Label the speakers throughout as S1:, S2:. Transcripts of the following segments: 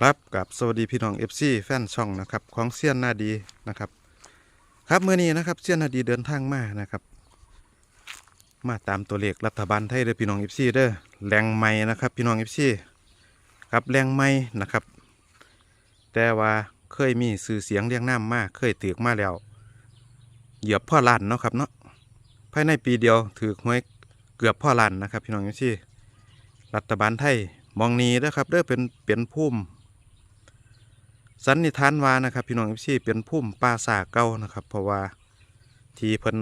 S1: ครับกับสวัสดีพี่น้อง FC แฟนช่องนะครับของเซียนนาดีนะครับ ครับเมื่อนี้นะครับเซียนนาดีเดินทางมานะครับ มาตามตัวเลขรัฐบาลไทยเด้อพี่น้อง FC เด้อแรงไม่นะครับพี่น้อง FC ครับแรงไม่นะครับ แต่ว่าเคยมีสื่อเสียงเรียงน้ำมากเคยถือมาแล้ว เหยียบพ่อลานเนาะครับเนาะภายในปีเดียวถือหวยเกือบพ่อลานนะครับ พี่น้อง FC รัฐบาลไทยมองนี้นะครับเด้อเป็นเป็นพุ่ม สันนิษฐานว่านะครับ พี่น้องเอฟซีเป็นพุ่มป่าสาเก่านะครับ เพราะว่าที่เพิ่น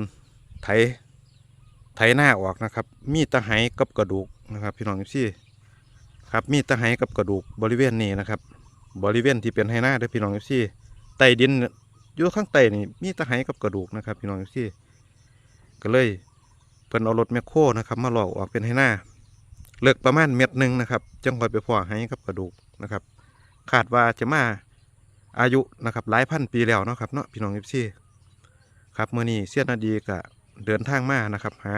S1: ไถไถหน้าออกนะครับ มีตะไหกับกระดูกนะครับ พี่น้องเอฟซีครับมีตะไหกับกระดูกบริเวณนี้นะครับ บริเวณที่เป็นไหหน้าด้อพี่น้องเอฟซีใต้ดินอยู่ข้างใต้นี่มีตะไหกับกระดูกนะครับ พี่น้องเอฟซีก็เลยเพิ่นเอารถแมคโครนะครับ มาหลอกออกเป็นไหหน้าเลือกประมาณเม็ดหนึ่งนะครับจังค่อยไปพอไหกับกระดูกนะครับคาดว่าจะมา อายุนะครับหลายพันปีแล้วเนาะครับเนาะพี่น้องเอฟซีครับเมื่อนี้เสียนาดีก็เดินทางมานะครับหา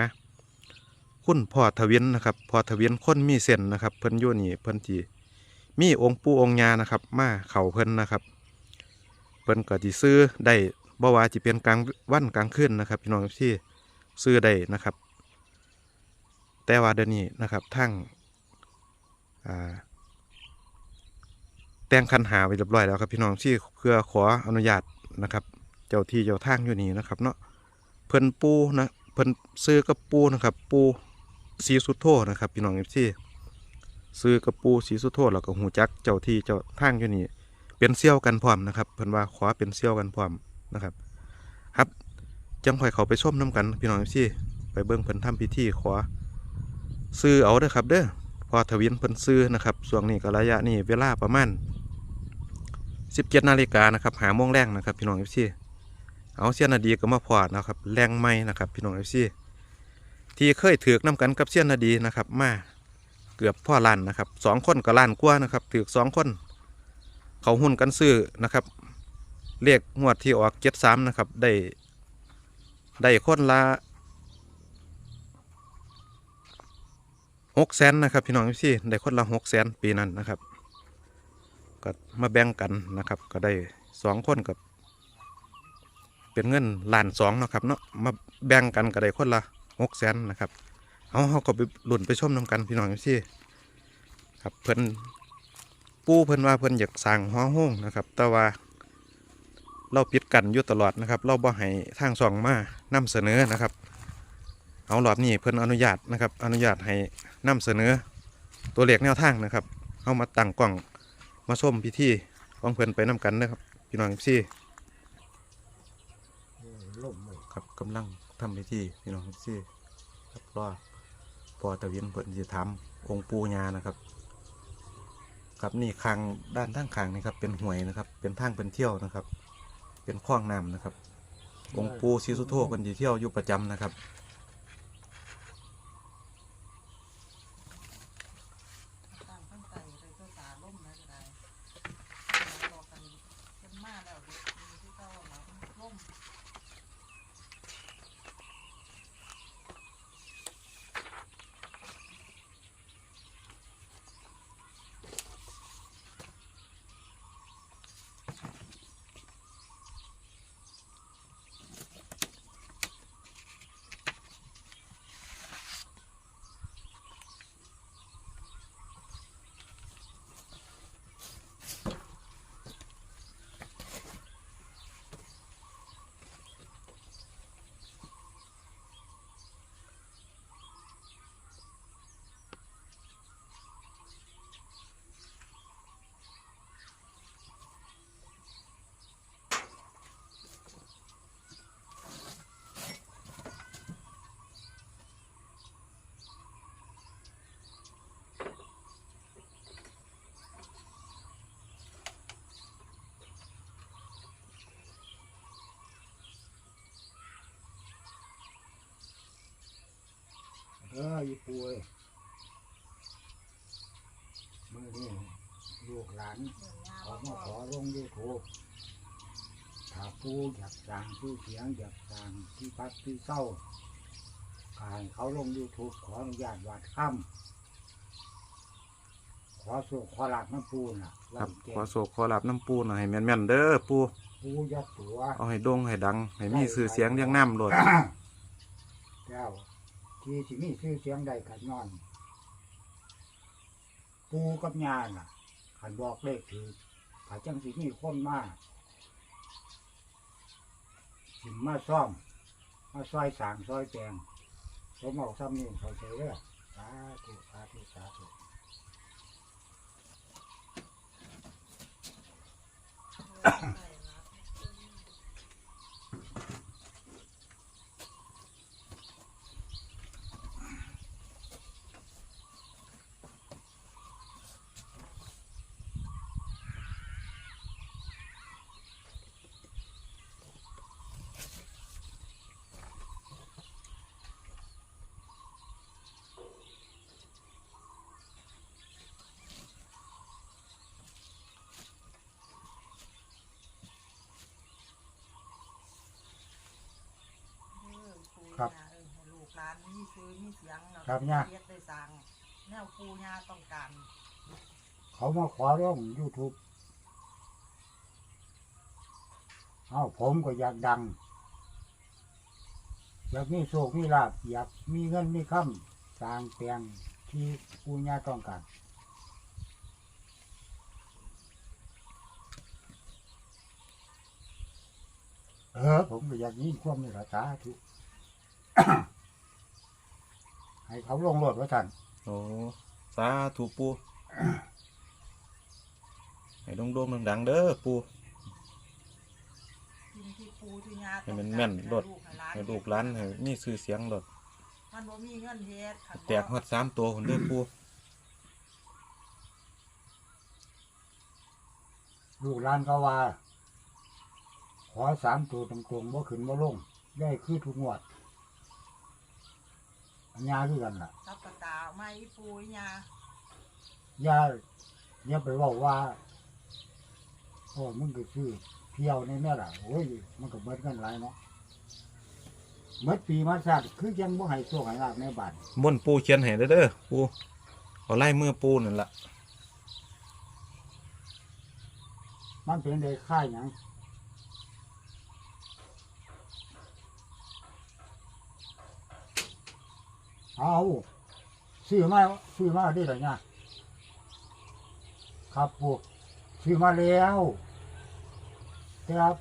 S1: คุณพ่อทวินนะครับพ่อทวินคนมีเส้นนะครับ เพิ่นยู่นี่เพิ่นจีมีองค์ปู่องค์ยานะครับ มาเข่าเพิ่นนะครับ เพิ่นก็สิซื้อได้บ่ว่าจะเป็นกลางวันกลางคืนนะครับ พี่น้องเอฟซีซื้อได้นะครับ แต่ว่าเดี๋ยวนี้นะครับทั้งอ่า แต่งคันหาไว้เรียบร้อยแล้วครับพี่น้องที่เพื่อขออนุญาตนะครับ เจ้าที่เจ้าทางอยู่นี่นะครับเนาะเพิ่นปูนะเพิ่นซื้อกับปูนะครับ ปูสีสุดโทนะครับ พี่น้องเอฟซีซื้อกับปูสีสุดโทแล้วก็หูจักเจ้าที่เจ้าทางอยู่นี่เป็นเซี่ยวกันพร้อมนะครับเพิ่นว่าขอเป็นเซี่ยวกันพร้อมนะครับ ครับจังค่อยเขาไปชมน้กัน พี่น้องเอฟซีไปเบิ่งเพิ่นทำพิธีขอซื้อเอาเด้อครับเด้อพอทวินเพิ่นซื้อนะครับช่วงนี้ก็ระยะนี้เวลาประมาณ 17นาฬิกานะครับหาโมงแรงนะครับพี่น้องเอฟซีเอาเสี้ยนนาดีก็มาพอดนะครับแรงไม่นะครับพี่น้องเอฟซีที่เคยถือกน้กันกับเสี้ยนนาดีนะครับมาเกือบพ่อล้านนะครับสองคนก็ล้านกว่านะครับถือกสองคน เขาหุ้นกันซื้อนะครับเลขงวดที่ออกเจ็ดสามนะครับได้ได้คนละหกแสนนะครับพี่น้องพี่ได้คนละหกแสนปีนั้นนะครับ ก็มาแบ่งกันนะครับ ก็ได้สองคนกับเป็นเงินล้านสองนะครับเนาะมาแบ่งกันก็ได้คนละหกแสนนะครับเอาเขาก็ไปหลุนไปชมน้กันพี่น้องพี่ครับเพิ่นปูเพิ่นว่าเพิ่นอยากสั่งห้อห้องนะครับ แต่ว่าเราปิดกันอยู่ตลอดนะครับ เราบ่ให้ทางสองมานำเสนอนะครับ เอารอบนี้เพิ่นอนุญาตนะครับ อนุญาตให้นำเสนอตัวเลขแนวทางนะครับเอามาตั้งกล้อง มาชมพิธีของเพิ่นไปนํกันนะครับพี่น้องพี่
S2: ล่มเลย
S1: ครับกำลังทำพิธีพี่น้องพี่ครับรอพอตะเวียนเพิ่นจะทำองค์ปูญานะครับครับนี่คางด้านทางคางนี่ครับเป็นห่วยนะครับ เป็นทางเป็นเที่ยวนะครับ เป็นคล้องน้ำนะครับ องค์ปูศรีสุโธเพิ่นจะเที่ยวอยู่ประจำนะครับ
S3: ต่างตั้งใจเลยเจ้าตาล่มนะก็ได้บอกกันเป็นมาแล้วเด็กมีที่เจ้าหลังล่ม
S2: เอออยู่ป่วยมื่อนี้ลูกหลานเขามาขอลงยูทูบถ้าปูอยากสั่งชื่อเสียงอยากสั่งที่พักที่เศร้าการเขาลงยูทูบขออนุญาตวาดค่ำขขอสู่ขอหลักน้ำปูน่ะ
S1: ครับ
S2: ว่าเก่ง
S1: ขอโศกขอหลับน้ำปูหน่อยให้แม่นๆเด้อปู
S2: ปูยัดตัว
S1: เอาให้โด่งให้ดัง ให้มีชื่อเสียงเรียงน้ำโลด
S2: แก้ว ที่สิมีชื่อเสียงใดขันนอน ปูกับยาน่ะขันบอกเลขถือถ้าจังสิมีคนมาสิมาซ่อม มาซอยสางซอยแปลงผมเอาซ้ำนี่เขาใช้เด้อสาธุสาธุสาธุ ครับ
S3: เออให้ลูกหลานมีซื้ อมีเสียงแล้ว
S2: ครับเนี่ย
S3: เฮ็ดได้สั่งแนวปูย่าต้องการ
S2: เขามาขอร้องยูทูบเอ้าผมก็อยากดัง อยากมีโชคมีลาภอยากมีเงินมีคำสร้างแปลงที่ปูญาต้องการเออผมก็อยากยินความนี่ละสาธุ ให้เขาลงรถว่าท่าน
S1: โอ้สาธุปูให้โด่งๆดังๆเด้อปู
S3: สิ่งที่ปูที่ย่า
S1: ให้
S3: ต้อง
S1: มัน
S3: การ
S1: แม่น
S3: ให้
S1: รถ
S3: ลูกให้หลาน
S1: ให้ลูกหลานให้มีชื่อเสียงโลด
S3: มันบ่มีเงินเฮ็ดคันบ่
S1: แตกฮอดสามตัวคนเด้อปู
S2: ลูกหลานเขาว่า ขอสามตัวตรงๆว่าขึ้นว่าลงได้คือทุกงวดอัน ยาคือกันล่ะ
S3: รับประตาไม้ปูย่า
S2: อย่าอย่าไปบอกว่าโอ้มึงก็ซื้อเที่ยวในแม่ล่ะโอ้ยมันก็เบิดกันหลายเนาะเมื่อปีมาสัตว์คือยังบ่ให้โชคให้ลาบในบ้าน
S1: ม่วนปูเขียนให้เด้อเด้อปูเอาไล่มือปูนั่นล่ะ
S2: มันเป็นได้ค่ายหยัง เอาซื้อมาซื้อมาได้หรือเนี่ยครับปูซื้อมาแล้วแต่ครับ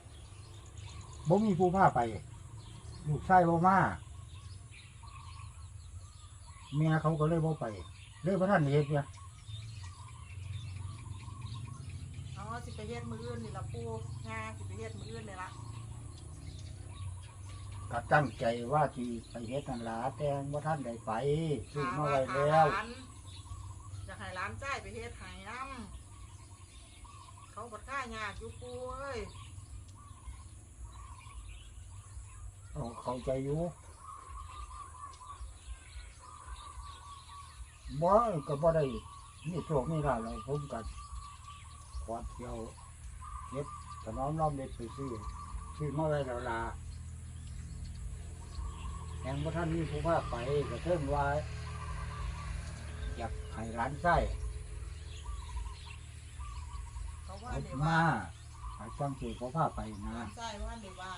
S2: บ่มีผู้พาไป ลูกชายบ่มาเมียเขาก็เลยบ่ไปเลยพระท่านเฮ็ดเนี่ย
S3: เอสิไปเฮ็ดมืออื่นนี่ละปูย่าสิไปเฮ็ดมืออื่นนี่ล่ะ
S2: ก็ตั้งใจว่าที่ไปเฮ็ดนั่นล่ะแต่ว่าท่านได้ไปซื้อ
S3: ถาม
S2: มา
S3: ว่า
S2: ไว้
S3: ถาม
S2: แล้ว
S3: หลานอยากให้หลานใจายไปเฮ็ดให้นํเขาบ่ค่ายากอยู่ปูเอ้ย
S2: เอาเข้าใจอยู่บ่ก็บ่ได้มีโชคมีลาภอะไรผมก็ขอเที่ยวเฮ็ดถนอมรอมเด็ดไปซื้อซื้อมาไว้แล้วล่ะ แห่งบ่ท่านมีผู้พาไปก็เทิงว่า อยากให้ร้านไส้
S3: เขาว่า
S2: เอา
S3: ได้
S2: มา
S3: ว่า
S2: ให้จังสิเขาพาไปนะ
S3: หลานใจายว่าได้ว่า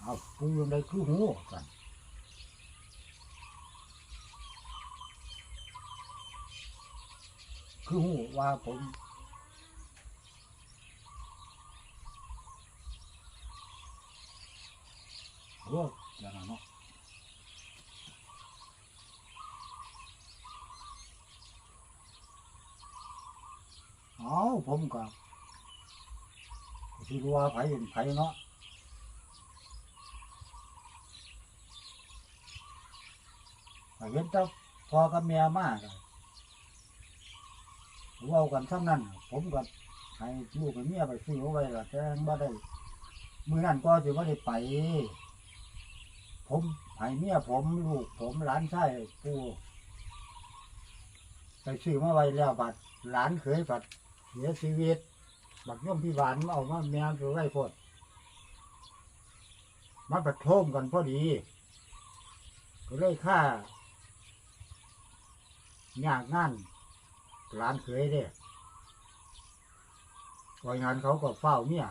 S2: เอาปูยังได้คือหูกันคือหูว่าผม โอ้อย่างนั้นเนาะเอาผมก็สิรู้ว่าไผเป็นไผ่เนาะเห็นแต่พอกับแม่มากเว่ากันซ้ำนั้นผมก็ให้ลูกกับเมียไปซื้อไว้ละแต่บ่ได้มือนั้นก็จะไม่ได้ไป ผมให้เมียผมลูกผมหลานชายปู่ไปซื้อมาไว้แล้วบัดหลานเคยบัดเสียชีวิต บักย่อมพี่หวานมาเอามาแม่ถือไว้พดมันประโทมกันพอดี ก็เลยฆ่ายากงานร้านเคยเด้วายงานเขาก็เฝ้าเนี่ย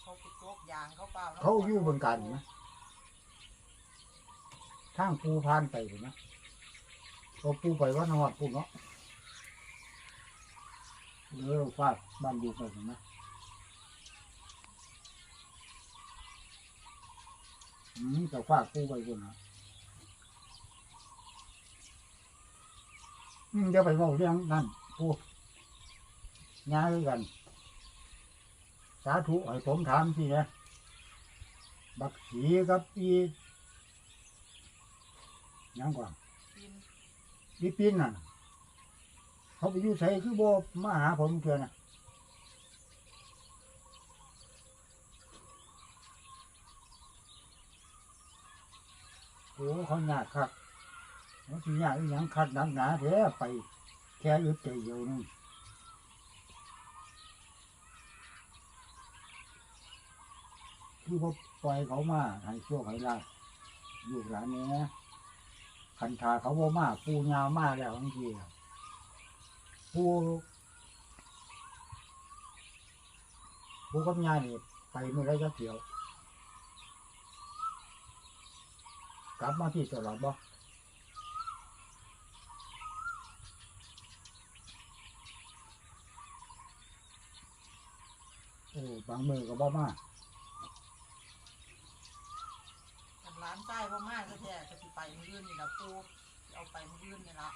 S3: เขาไปโจกยางเขาเปล่านะ
S2: เขาอยู่บนกันนะทางปูพานไปเห็นไหมเขาปูไปวัดนอดปูเนาะเออฟาดบ้านอยู่ไปเห็นไหมอืมแต่ฟาดปูไปคนนะอืมเดี๋ยวไปบอกเรื่องนั่นปูง่ายกัน สาธุให้ผมถามสินะ บักสีกับอีหยังก่อน
S3: กิน
S2: อีปินน่ะ เขาไปอยู่ใส่คือบ่มาหาผมเถื่อน่ะโอ้เขายากครับเขาสิยากอีหยังคัดหนักหนาแท้ไปแค่อึดใจเดียวนึง คือว่าปล่อยเขามาให้โชคให้ลาภลูกหลานเนี้ยคันทาเขาบ่มาปูยาวมากแล้วบางทีปูปูกับยานี่ไปเมื่อไรจะเกี่ยว กลับมาที่ตลอดบ่โอ้บางมือก็บ่มา
S3: ทำร้านใต้พ่มากก็แท้ก็สิไปมื้ออื่นนี่ละปูเอาไปมื้ออื่นนี่ละ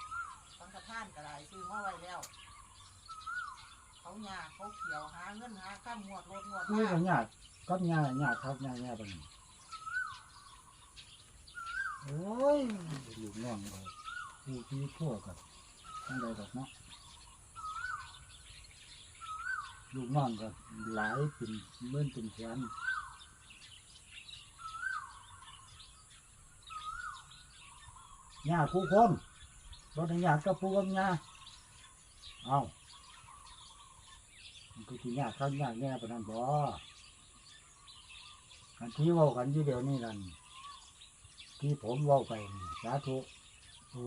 S3: สังฆทานก็ได้ซื้อมาไว้แล้ว เขาหยาเขาเขียวหาเงินหาข้ามงวดรถงวด
S2: นี่
S3: มา
S2: ก็ยากก็ยากยากครับยากยากไปนี่โอ้ยลูกน้องเราผู้ที่ทั่วกันทั้งใดดอกเนาะลูกน้องก็หลายเป็นเมื่อนเป็นแสน ยากผู้คนบ่ได้ยากกับผู้กับยาเอามันก็ที่ยากข้างยากแน่ปานนั้นบ่อันที่ว้ากันอยู่เดียวนี้นั่นที่ผมว้าไปสาธุโอ้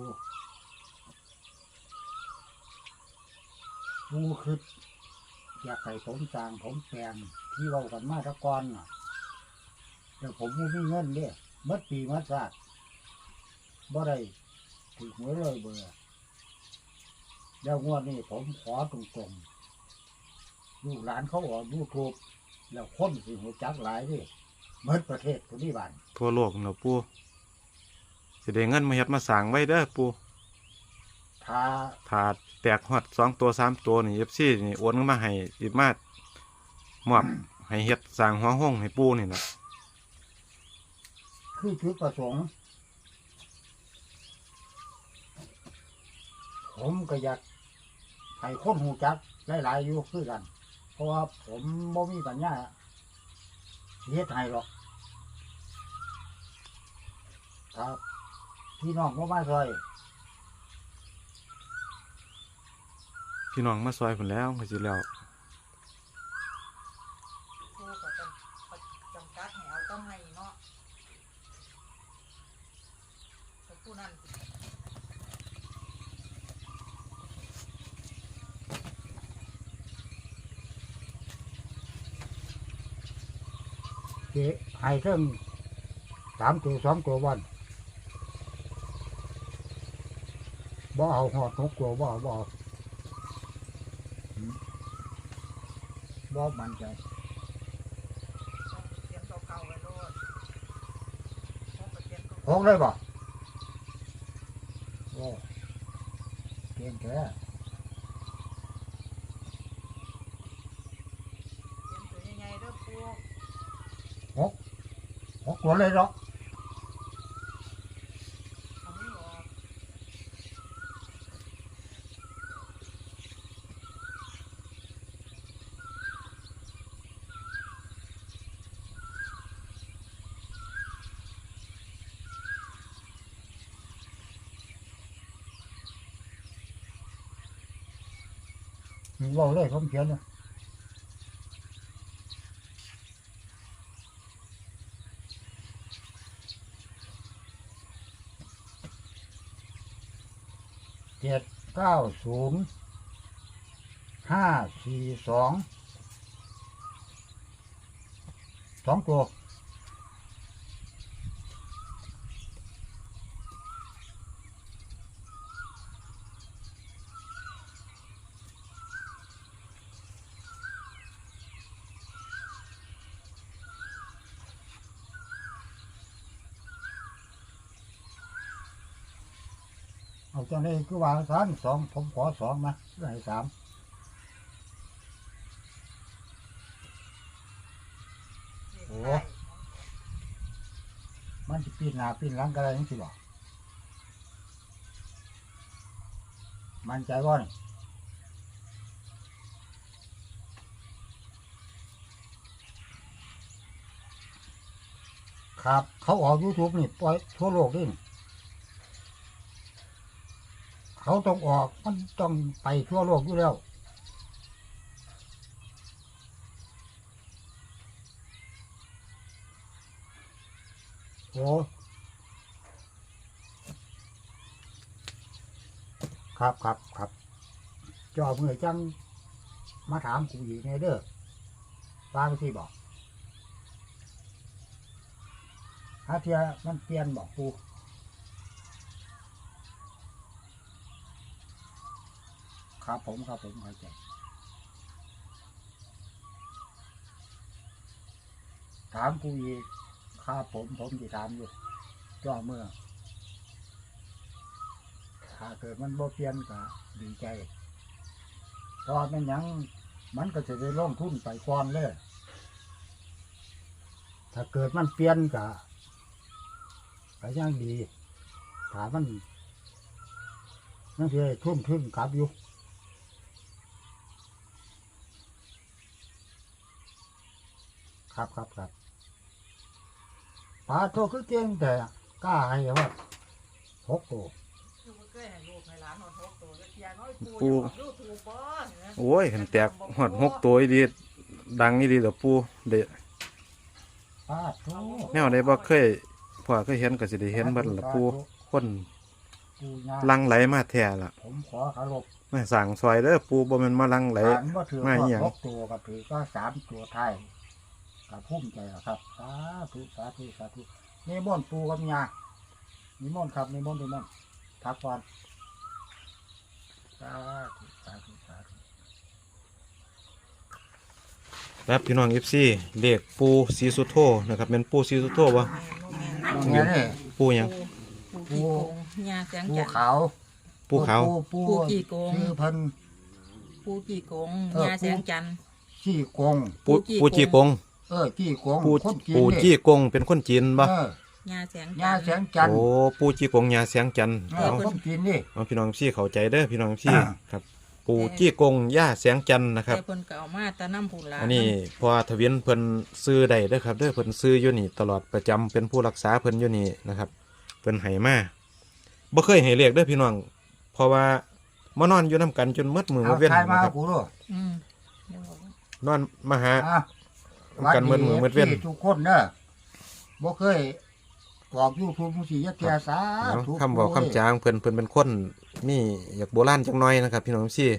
S2: ผู้คืออยากให้ผมสร้างผมแปลงที่ว้ากันมาตะกอนน่ะแต่ผมบ่มีเงินเด้หมัดปีมัดชาติ บ่ได้ถูกหวยเลยเบื่อแล้วงวดนี้ผมขอตรงๆลูกหลานเขาออกยูทูบแล้วคนสิหัวจักหลายเดิเมื่ประเทศทุนี้บ้าน
S1: ทั่วโลกเนาะปูสิได้เงินมาเฮ็ดมาสร้างไว้เด้อปู
S2: ถ้า
S1: ถ้าแตกฮอดสองตัวสามตัวนี่ FC นี่โอนเงินมาให้สิมามอบให้เฮ็ดสร้างหัวห้องให้ปูนี่ล่ะ
S2: คือจุดประสงค์ ผมก็อยากให้คนหูจักหลายๆอยู่คือกัน เพราะว่าผมบ่มีปัญญาเฮ็ดให้หรอกครับพี่น้องบ่มาซอย
S1: พี่น้องมาซอยพุ่นแล้วก็สิแล้ว
S3: ปูก็จำจำกัดให้เอาต้นไม้เนาะแต่ผู้นั้น
S2: สิ ให้เทิงสามตัวสองตัววันบ่เอาหอดหกตัวบ่เอาบ่เอาหืมบ่มันใจ
S3: ต้องเตรียมตัวเก่าไว้โลดต้องไปเตรียมตัว
S2: หกเลยบ่โอ้เก่งแท้
S3: เตรียมตัวยังไงเด้อปู
S2: หก ตัวเลยเนาะ
S3: เอามือออก
S2: บอกเลยผมเขียนเลย เจ็ด เก้าศูนย์ห้าสี่สองสองตัว เอาจังนี้คือวางสามสองผมขอสองนะเพื่อให้สามโอ้มันจะปีนหน้าปีนหลังกันอะไรยังสิบอกมันใจว่านี่ครับ เขาออกยูทูบนี่ปล่อยทั่วโลกนี่นี่ เขาต้องออกมันต้องไปทั่วโลกอยู่แล้วโอ้ครับครับครับจอเมือจัง มาถามกูอีกไงเด้อฟังสิบอกถ้าเทียมันเปลี่ยนบอกกู ครับผมครับผมเข้าใจถามกูอีกครับผมผมจะถามอยู่จ่อเมื่อ ถ้าเกิดมันบ่เปลี่ยนก็ดีใจเพราะมันยัง มันก็จะได้ลงทุนไปก่อนเลยถ้าเกิดมันเปลี่ยนก็ก็ยังดี ถามมันนั่นคือทุ่มทุนกลับอยู่ ครับครับครับปลาโตคือเก่งแต่กล้าให้ว่าหกตัว
S3: คือบ่เคยให้ลูกให้หลานนอนหกตัวจะเทียน้อยปู
S1: ปู
S3: ดูถูกบ่เนี่ย
S1: โอ้ยเห็นแตกหอดหกตัวอีดีดังอีดีเด้อปูเด้
S2: ปลาโต
S1: แนวใดบ่เคยพ่อเคยเห็นก็สิได้เห็นเบิดล่ะปูคน
S2: ปูยา
S1: ลังไหลมาแท้ล่ะ
S2: ผมขอเคารพ
S1: มาสั่งซอยเด้อปูบ่แม่นมาลังไหล
S2: ถามว่าถือ
S1: มา
S2: ว่า
S1: อหย่าง
S2: หกตัวก็ถือก็สามตัวไทย กับพุ่มใจแล้วครับสาธุสาธุสาธุนี่มนต์ปูกับยานิมนต์ครับนิมนต์นิมนต์พักผ่อนสาธุสาธุสาธุ
S1: ครับพี่น้อง FC เลขปูสีสุโธนะครับแม่นปูสีสุโธบ่
S2: ตรงนี้นี่
S1: ปูหยัง
S3: ปูกี่โกงยาแสง
S2: ปู
S3: จันทร์
S2: ขาว
S1: ปูขาว
S2: ปู
S3: ปูกี่โกง
S2: ชื่อเพิ่น
S3: ปูกี่โกง
S2: เออ
S3: ยาแสงจันทร์
S2: ชี่กง
S1: ปู
S3: ปู
S1: ปู
S3: จี้
S1: จีกง
S2: เออจี้กง
S1: ปู
S2: คนจีน
S1: ปู
S2: นี่
S1: จีกงเป็นคนจีนบ่
S2: เออยา
S3: แสง
S2: ยา
S3: จันทร์
S2: แสงจันทร์
S1: โอ้ปูจีกงยาเสียงจันทร์
S2: เออ
S1: เอา
S2: คนจีนนี่
S1: เอาพี่น้องพี่เข้าใจเด้อพี่น้องพี่
S2: อ่า
S1: ครับ ปูจี้กงย่าเสียงจันทร์นะครับ
S3: แต่เพิ่นก็เอามาแตะน้ำผุนหลาน
S1: อันนี้พอทวีนเพิ่นซื้อได้เด้อครับเด้อเพิ่นซื้ออยู่นี่ตลอดประจำเป็นผู้รักษาเพิ่นอยู่นี่นะครับเพิ่นให้มาบ่เคยให้เรียกเด้อพี่น้อง เพราะว่ามานอนอยู่นํกันจนหมดมือ
S2: เอา
S1: มาเว้น
S2: ทายมา
S1: นะครับ
S2: กูด้วย
S3: อืมเดี๋ยวบอกว่า
S1: นอนมาหา
S2: อะ
S1: กันมือมือมือเว้น
S2: ที่ทุกคนเนอะบ่เคยบอกยูทูบสียักแกสา
S1: เอา
S2: ธุ
S1: คำบอกคำจางเพิ่นเพิ่นเป็นคนมีอยากโบราณจังน้อยนะครับ พี่น้องพี่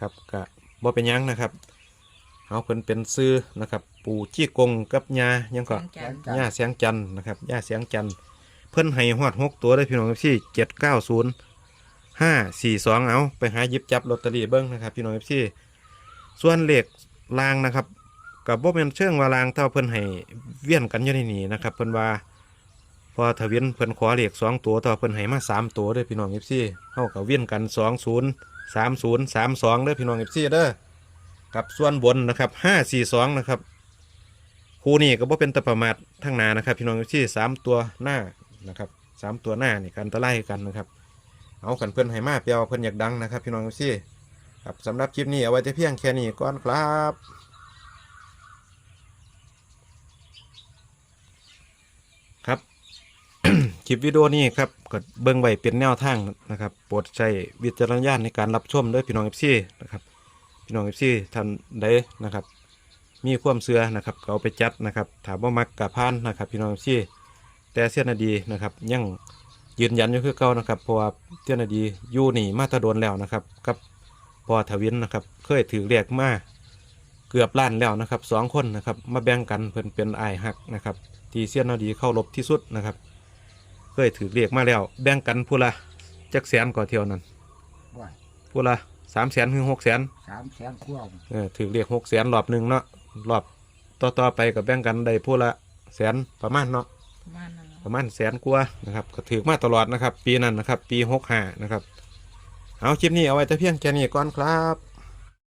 S1: ครับก็บ่เป็นหยังนะครับเอาเพิ่นเป็นซื้อนะครับ ปูจี้กงกับยายัง
S3: แส
S1: ก็
S3: งจันทร์
S1: ย่าเสียงจันทร์นะครับย่าเสียงจันทร์เพิ่นให้ฮอดหกตัวได้พี่น้องพี่เจ็ดเก้าศูนย์ห้าสี่สองเอาไปหาหยิบจับลอตเตอรี่เบิ้งนะครับ พี่น้องพี่ส่วนเลขลางนะครับ กับบ่เป็นเชิงวาลางเท่าเพิ่นให้เวียนกันอยู่ในนี้นะครับเพิ่นว่าพอทวินเพิ่นขอเลขสองตัวต่อเพิ่นให้มาสามตัวเด้อพี่น้องพี่เฮากับเวียนกันสองศูนย์สามศูนย์สามสองเด้อพี่น้องพี่เด้อกับส่วนบนนะครับห้าสี่สองนะครับคู่นี้ก็บ่เป็นตะประมาททั้งนานะครับ พี่น้องที่สามตัวหน้านะครับสามตัวหน้านี่กันตะไล่กันนะครับเอากันเพื่อนให้มาเปียวเพื่อนอยากดังนะครับ พี่น้องที่ครับสำหรับคลิปนี้เอาไว้แต่เพียงแค่นี้ก่อนครับ คลิปวิดีโอนี้ครับก็เบิ่งไว้เป็นแนวทางนะครับโปรดใช้วิจารณญาณในการรับชมด้วยพี่น้องเอฟซีนะครับพี่น้องเอฟซีท่านใดนะครับ มีความเสือนะครับก็เอาไปจัดนะครับ ถามว่ามักกับพานนะครับพี่น้องที่แต่เสียนาดีนะครับยังยืนยันอยู่คือเก่านะครับเพราะว่าเจ้าหน้าดีอยู่นี่มาตะโดนแล้วนะครับกับพอทวินนะครับเคยถือเรียกมาเกือบล้านแล้วนะครับสองคนนะครับมาแบ่งกันเพิ่นเป็นไอหักนะครับที่เสี้ยนนาดีเข้ารบที่สุดนะครับ เคยถือเรียกมาแล้ว แบ่งกันผู้ละจักแสนก่อเที่ยวนั้น
S2: ว่า
S1: ผู้ละสามแสนถึงหกแสน
S2: สามแสนกว่า
S1: เออถือเรียกหกแสนรอบหนึ่งเนาะรอบต่อต่อๆไปกับแบ่งกันได้ผู้ละแสนประมาณเนาะ
S3: ประมาณนั้น
S1: ประมาณแสนกว่านะครับก็ถือมาตลอดนะครับ ปีนั้นนะครับ ปีหกห้านะครับ เอาคลิปนี้เอาไว้แต่เพียงแค่นี้ก่อนครับ